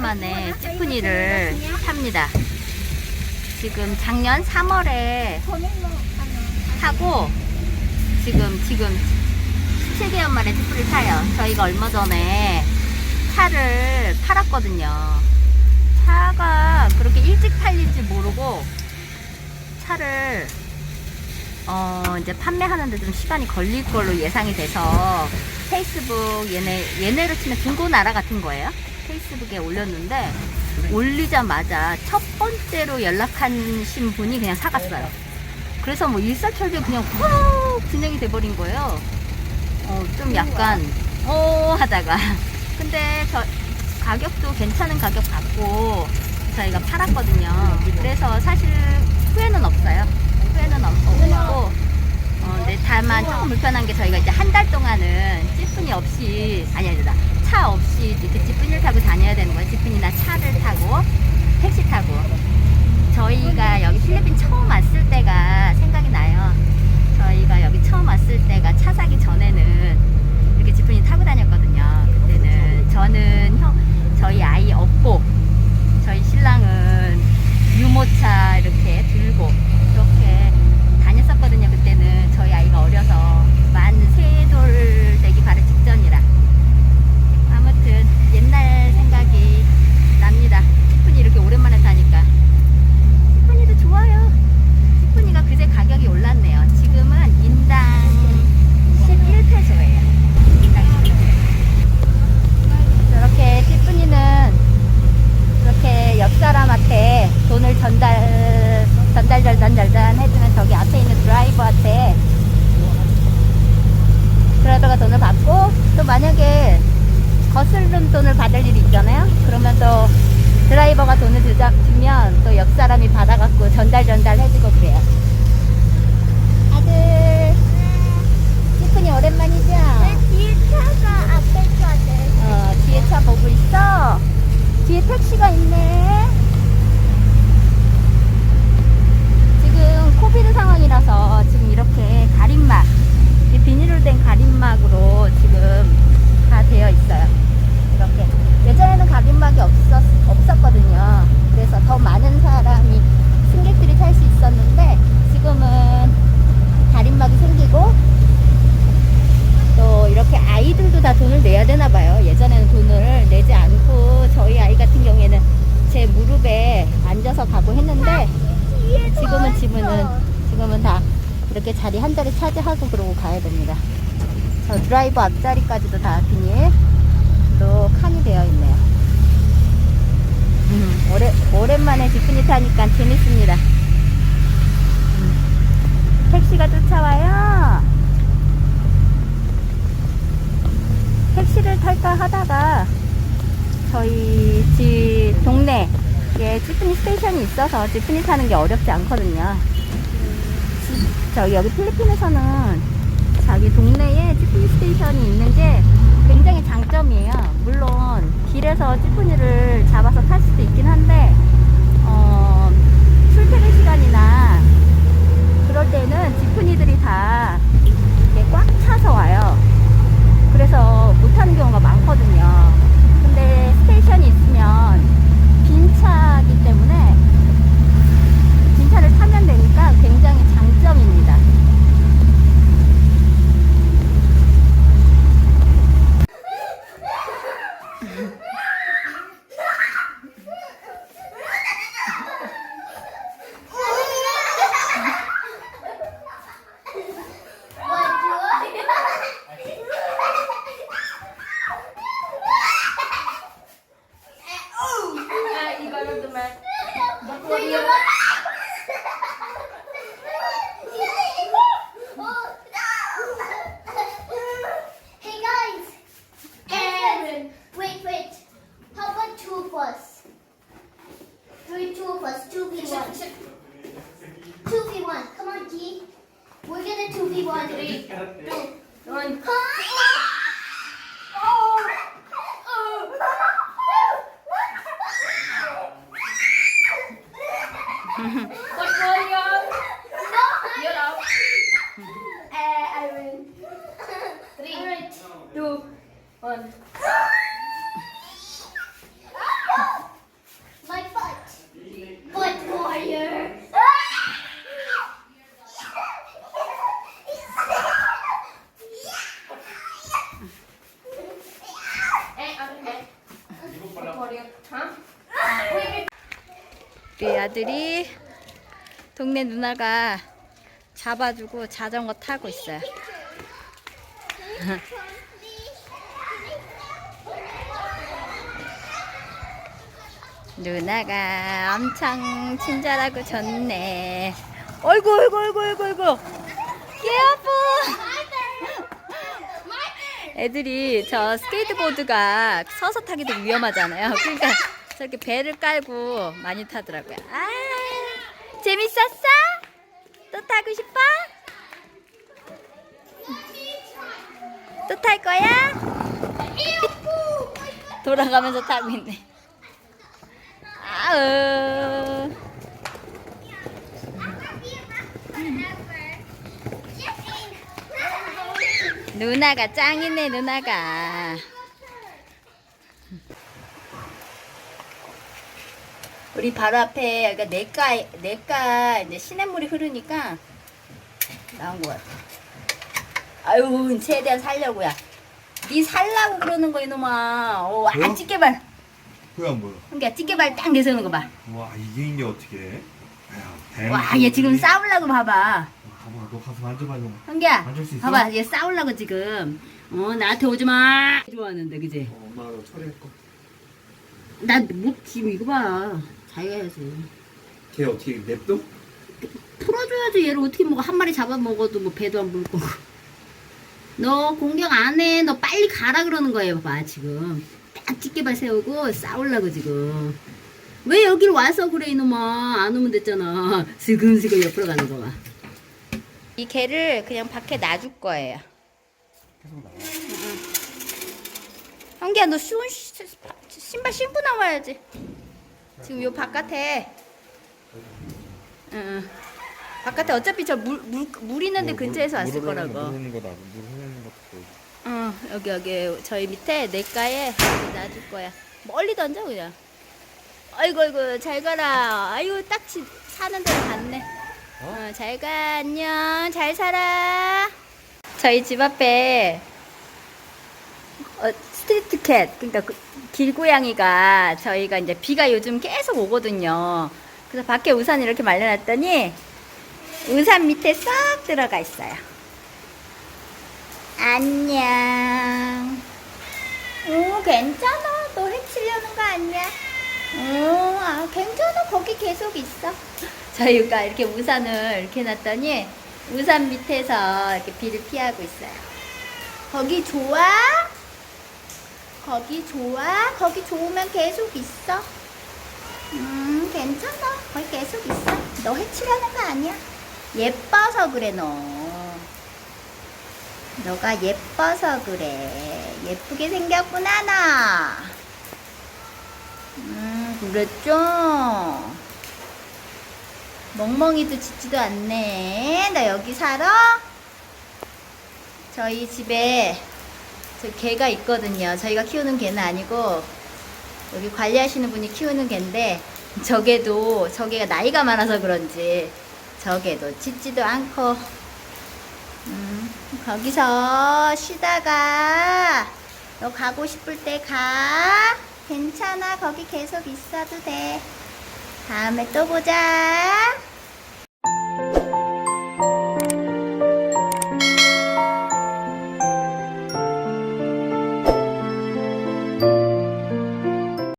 만에 찌푸니를 탑니다. 지금 작년 3월에 타고 지금 지금 17개월 만에 찌푸리를 타요. 저희가 얼마 전에 차를 팔았거든요. 차가 그렇게 일찍 팔릴지 모르고 차를 어 이제 판매하는데 좀 시간이 걸릴 걸로 예상이 돼서 페이스북 얘네 얘네로 치면 중고나라 같은 거예요. 페이스북에 올렸는데 올리자마자 첫 번째로 연락하신 분이 그냥 사갔어요. 그래서 뭐 일사천리 그냥 훅 진행이 돼버린 거예요. 어, 좀 약간 어 하다가 근데 저 가격도 괜찮은 가격 받고 저희가 팔았거든요. 그래서 사실 후회는 없어요. 후회는 없- 없고 어, 근데 다만 조금 불편한 게 저희가 이제 한 달 동안은 찌푸니 없이 아니 아니다 차 없이 이렇게 찌푸니를 타고 다녀야 되는 거예요. 찌푸니나 차를 타고 택시 타고 저희가 여기 필리핀 처음 왔을 때가 생각이 나요. 저희가 여기 처음 왔을 때가 차 사기 전에는 이렇게 지프니 타고 다녔거든요. 그때는 저는 형, 저희 아이 업고 저희 신랑은 유모차 이렇게 들고 이렇게 다녔었거든요. 그때는 저희 아이가 어려서 만 세 돌 되기 바로 직전이라. 아무튼 옛날 생각이 납니다. 지프니 이렇게 오랜만에 타니까. 지프니도 좋아요. 지프니가 그제 가격이 올랐네요. 지금은 인당 11페소예요. 인당 11페소. 저렇게 지프니는 이렇게 옆 사람한테 돈을 전달, 전달, 전달, 전달 해주면 저기 앞에 있는 드라이버한테 드라이버가 돈을 받고 또 만약에 거스름 돈을 받을 일이 있잖아요. 그러면 또 드라이버가 돈을 주자, 주면 또 옆 사람이 받아갖고 전달 전달 해주고 그래요. 아들, 티프니 오랜만이죠? 뒤에 차가 앞에 차들. 어, 뒤에 차 보고 있어. 뒤에 택시가 있네. 지금 코비드 상황이라서 지금 이렇게 가림막, 이 비닐로 된 가림막으로 지금 다 되어 있어요. 이렇게. 예전에는 가림막이 없었, 없었거든요. 그래서 더 많은 사람이, 승객들이 탈 수 있었는데, 지금은 가림막이 생기고, 또 이렇게 아이들도 다 돈을 내야 되나 봐요. 예전에는 돈을 내지 않고 저희 아이 같은 경우에는 제 무릎에 앉아서 가고 했는데 지금은 더 지금은. 지금은 다 이렇게 자리 한 자리 차지하고 그러고 가야 됩니다. 저 드라이버 앞자리까지도 다 비닐로 칸이 되어 있네요. 음, 오래, 오랜만에 지프니 타니까 재밌습니다. 음, 택시가 쫓아와요. 택시를 탈까 하다가 저희 집 동네 에 지프니 스테이션이 있어서 지프니 타는 게 어렵지 않거든요. 지- 저기 여기 필리핀에서는 자기 동네에 지프니 스테이션이 있는 게 굉장히 장점이에요. 물론 길에서 지프니를 잡아서 탈 수도 있긴 한데 어, 출퇴근 시간이나 그럴 때는 지프니 of us. 2v1. 2v1. Come on, G. We're gonna 2v1. Three, two, one. Uh, 우리 아들이 동네 누나가 잡아주고 자전거 타고 있어요. 누나가 엄청 친절하고 좋네. 어이구, 어이구, 어이구, 어이구, 어이구. 귀여워. 애들이 저 스케이트보드가 서서 타기도 위험하잖아요. 그러니까 저렇게 배를 깔고 많이 타더라고요. 아, 재밌었어? 또 타고 싶어? 또 탈 거야? 돌아가면서 타고 있네. 아우. 누나가 짱이네 누나가 우리 바로 앞에 그러니까 내가 내가 이제 시냇물이 흐르니까 나온 것 같아 아유 최대한 살려고야 니 살라고 그러는 거 이놈아 어, 와 뭐야? 찌개발 그게 안 보여. 그러니까 찌개발 딱 내세우는 거 봐와 와 이게 이게 어떻게? 해? 아유, 얘 지금 싸우려고 봐봐 봐봐, 너 가서 만져봐 좀. 형기야 만질 수 있어? 봐봐 얘 싸우려고 지금 어 나한테 오지 마 좋아하는데 그지 어, 엄마가 너 처리할 거. 나뭐 지금 이거 봐 자기가 해야지. 걔 어떻게 냅둬? 풀어줘야지. 얘를 어떻게 먹어 한 마리 잡아 먹어도 뭐 배도 안 거고. 너 공격 안해 너 빨리 가라 그러는 거예요. 봐봐 지금. 딱 찌개발 세우고 싸우려고 지금. 왜 여길 와서 그래 이놈아? 안 오면 됐잖아. 슬금슬금 옆으로 가는 거봐 이 개를 그냥 밖에 놔줄 거예요. 형기야 너 쉬운 시- 신발 신고 나와야지 지금 요 바깥에 응. 바깥에 어차피 저 물 물 물 있는데 근처에서 왔을 거라고. 물 흐르는 거다. 물 흐르는 것도. 응 여기 여기 저희 밑에 여기 놔줄 거야. 멀리 던져 그냥. 아이고 아이고 잘 가라. 아이고 딱 지, 사는 데로 갔네. 어, 잘 가. 안녕. 잘 살아. 저희 집 앞에 어, 스트리트 캣 그러니까 그 길고양이가 저희가 이제 비가 요즘 계속 오거든요. 그래서 밖에 우산 이렇게 말려놨더니 우산 밑에 쏙 들어가 있어요. 안녕. 오, 괜찮아. 너 해치려는 거 아니야? 오, 아, 괜찮아. 거기 계속 있어. 저희가 이렇게 우산을 이렇게 놨더니 우산 밑에서 이렇게 비를 피하고 있어요. 거기 좋아? 거기 좋아? 거기 좋으면 계속 있어. 음, 괜찮아. 거기 계속 있어. 너 해치려는 거 아니야. 예뻐서 그래, 너. 너가 예뻐서 그래. 예쁘게 생겼구나, 나. 음, 그랬죠? 멍멍이도 짖지도 않네. 나 여기 살아? 저희 집에 저 개가 있거든요. 저희가 키우는 개는 아니고 여기 관리하시는 분이 키우는 개인데 저게도 저게가 나이가 많아서 그런지 저게도 짖지도 않고 음, 거기서 쉬다가 너 가고 싶을 때 가. 괜찮아. 거기 계속 있어도 돼. 다음에 또 보자.